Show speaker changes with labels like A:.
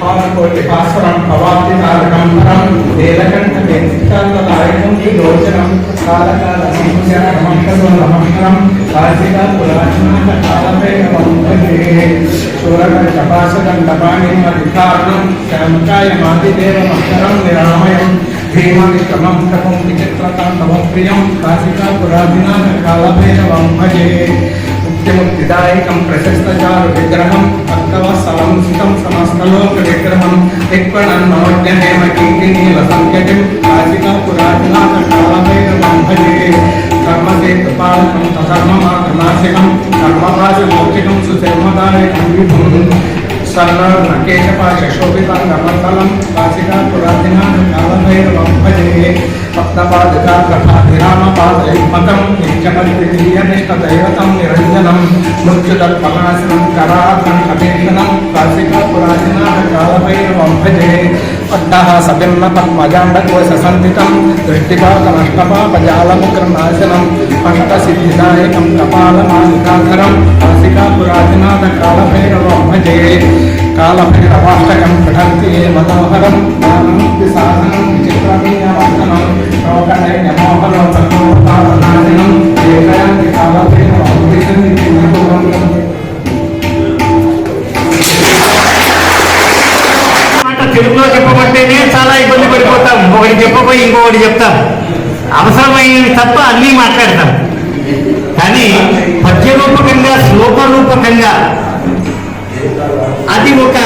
A: పాలకోటి పాస్వరం భవాతి తారకం పరం నీలకంఠ వెంకటాలయం యోజనం కాలకాల సంస్కారం నమస్కారం కాశికా పురాణాక కాలభైరవం శూరకంఠ పాశదండపాణి అధికారణం శ్యామకాయ మాదిదేవమక్షరం నిరామయం భీమవిక్రమం కపం విచిత్రతాండవం ప్రియం కాశికా పురాధినాథ కాలభైరవం భజే ముక్తిముక్తిదాయకం ప్రశస్తచారు విగ్రహం భక్తవత్సలం సుతం సమస్తలోక విగ్రహం దిక్వణం నవజ్ఞనేమ కింకినీల సంఖ్యటిం కాశికా పురాధినాథ కాలభైరవం భజే కర్మసేతు పాలకం తధర్మమాతనాశకం కర్మపాశమౌఖికం నిరంజనం మృత్యుదర్పణాశనం కరాకం అపేక్షణం కాశికా పురాధినాథ కాలభైరవం భజే పట్టః సభిన్న పద్మజాండకోశ సంధితం దృష్టిపాతనష్టపాపజాలముగ్రనాశనం పంటసిద్ధిదాయకం కపాలమాలికాధరం కాశికాపురాశినాథ కాలభైరవం భజే కాలభైరవాష్టకం పఠంతి మనోహరం
B: తెలుగులో చెప్పబట్టేనే చాలా ఇబ్బంది పడిపోతాం. ఒకటి చెప్పబోయి ఇంకొకటి చెప్తాం. అవసరమైనవి తప్ప అన్నీ మాట్లాడతాం. కానీ పద్యరూపకంగా శ్లోకరూపకంగా అది ఒక